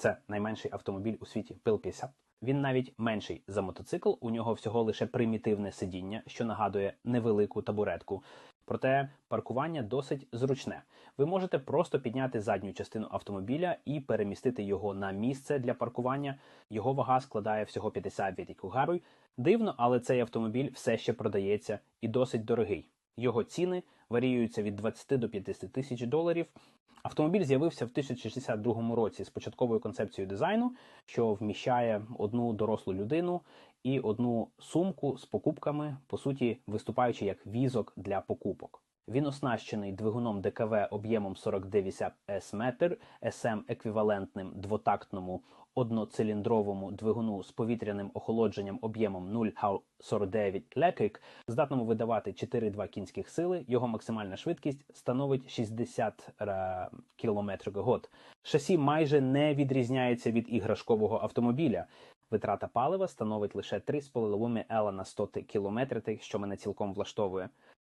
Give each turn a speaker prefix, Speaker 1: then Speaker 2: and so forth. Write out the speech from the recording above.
Speaker 1: Це найменший автомобіль у світі Пил 50. Він навіть менший за мотоцикл. У нього всього лише примітивне сидіння, що нагадує невелику табуретку. Проте паркування досить зручне. Ви можете просто підняти задню частину автомобіля і перемістити його на місце для паркування. Його вага складає всього 59 кг. Дивно, але цей автомобіль все ще продається і досить дорогий. Його ціни варіюються від 20 до 50 тисяч доларів. Автомобіль з'явився в 1062 році з початковою концепцією дизайну, що вміщає одну дорослу людину і одну сумку з покупками, по суті, виступаючи як візок для покупок. Він оснащений двигуном ДКВ об'ємом 49 с метр, СМ еквівалентним двотактному одноциліндровому двигуну з повітряним охолодженням об'ємом 0,49 лекик, здатному видавати 4,2 кінських сили. Його максимальна швидкість становить 60 км год. Шасі майже не відрізняється від іграшкового автомобіля. Витрата палива становить лише 3,5 ела на 100 км, що мене цілком влаштовує.